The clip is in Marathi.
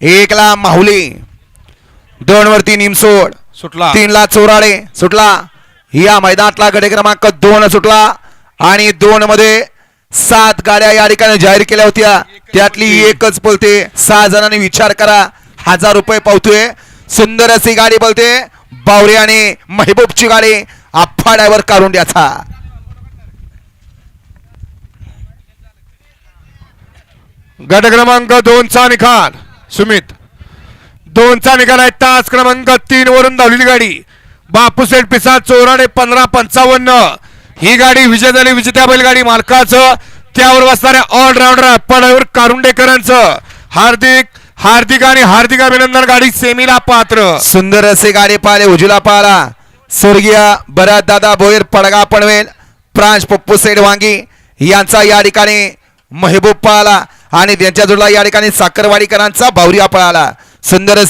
एकला माहुली. दोन वरती निमसोड. सुटला. तीनला चोराळे सुटला. या मैदानातला गडे क्रमांक दोन सुटला. आणि दोन मध्ये सात गाड्या या ठिकाणी जाहीर केल्या होत्या. त्यातली एकच बोलते सहा जणांनी विचार करा. हजार रुपये पावतोय. सुंदर अशी गाडी बोलते बावरे आणि महबूबची गाडी आफाड्यावर काढून द्याचा गट क्रमांक दोनचा निकाल. सुमित. दोनचा निकाल आहे तास क्रमांक तीन वरून धावलेली गाडी. बापूसेठ पिसा चोराडे पंधरा पंचावन्न. ही गाडी विजय झाली विजेत्या बैलगाडी मालकाचं. त्यावर बसणाऱ्या ऑलराऊंडर पडावर कारुंडेकरांचं. हार्दिक हार्दिक आणि हार्दिक अभिनंदन. गाडी सेमीला पात्र. सुंदर असे गाडी पाहिले उजूला पाहला. स्वर्गीय बरात दादा भोईर पडगा पनवेल. प्रांश पप्पू सेठ वांगी. यांचा या ठिकाणी महबूब पळाला आणि त्यांच्या जोडला या ठिकाणी साखरवाडीकरांचा भावरिया पळाला सुंदर